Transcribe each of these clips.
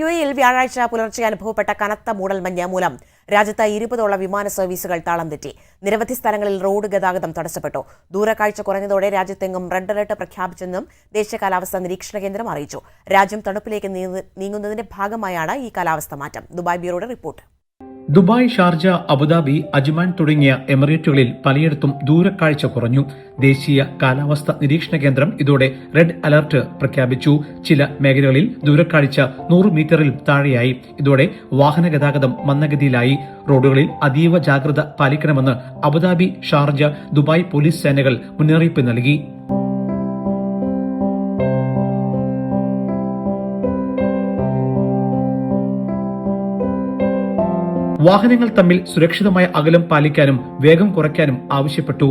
U എയിൽ വ്യാഴാഴ്ച പുലർച്ചെ അനുഭവപ്പെട്ട കനത്ത മൂടൽമഞ്ഞ് മൂലം രാജ്യത്ത് ഇരുപതോളം വിമാന സർവീസുകൾ താളം തെറ്റി. നിരവധി സ്ഥലങ്ങളിൽ റോഡ് ഗതാഗതം തടസ്സപ്പെട്ടു. ദൂരക്കാഴ്ച കുറഞ്ഞതോടെ രാജ്യത്തെങ്ങും റെഡ് അലർട്ട് പ്രഖ്യാപിച്ചെന്നും ദേശീയ കാലാവസ്ഥാ നിരീക്ഷണ കേന്ദ്രം അറിയിച്ചു. രാജ്യം തണുപ്പിലേക്ക് നീങ്ങുന്നതിന്റെ ഭാഗമായാണ് ഈ കാലാവസ്ഥ മാറ്റം. Dubai ബ്യൂറോയുടെ report. Dubai Sharjah Abu Dhabi Ajman തുടങ്ങിയ എമിറേറ്റുകളിൽ പലയിടത്തും ദൂരക്കാഴ്ച കുറഞ്ഞു. ദേശീയ കാലാവസ്ഥ നിരീക്ഷണ കേന്ദ്രം ഇതോടെ റെഡ് അലർട്ട് പ്രഖ്യാപിച്ചു. ചില മേഖലകളിൽ ദൂരക്കാഴ്ച നൂറ് മീറ്ററിൽ താഴെയായി. ഇതോടെ വാഹന ഗതാഗതം മന്ദഗതിയിലായി. റോഡുകളിൽ അതീവ ജാഗ്രത പാലിക്കണമെന്ന് അബുദാബി ഷാർജ ദുബായ് പോലീസ് സേനകൾ മുന്നറിയിപ്പ് നൽകി. വാഹനങ്ങൾ തമ്മിൽ സുരക്ഷിതമായ അകലം പാലിക്കാനും വേഗം കുറയ്ക്കാനും ആവശ്യപ്പെട്ടു.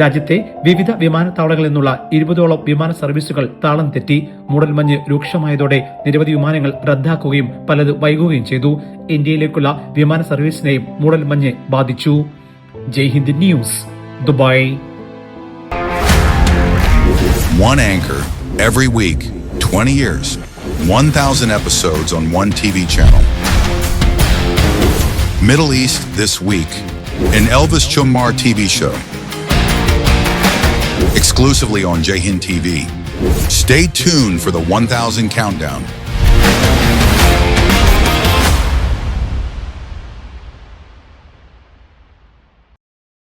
രാജ്യത്തെ വിവിധ വിമാനത്താവളങ്ങളിൽ നിന്നുള്ള ഇരുപതോളം വിമാന സർവീസുകൾ താളം തെറ്റി. മൂടൽമഞ്ഞ് രൂക്ഷമായതോടെ നിരവധി വിമാനങ്ങൾ റദ്ദാക്കുകയും പലത് വൈകുകയും ചെയ്തു. ഇന്ത്യയിലേക്കുള്ള വിമാന സർവീസിനെയും മൂടൽമഞ്ഞ് ബാധിച്ചു. Jaihind news Dubai. One anchor every week, 20 years, 1,000 episodes on one TV channel. Middle East This Week, an Elvis Chumar TV show. Exclusively on Jahin TV. Stay tuned for the 1,000 countdown.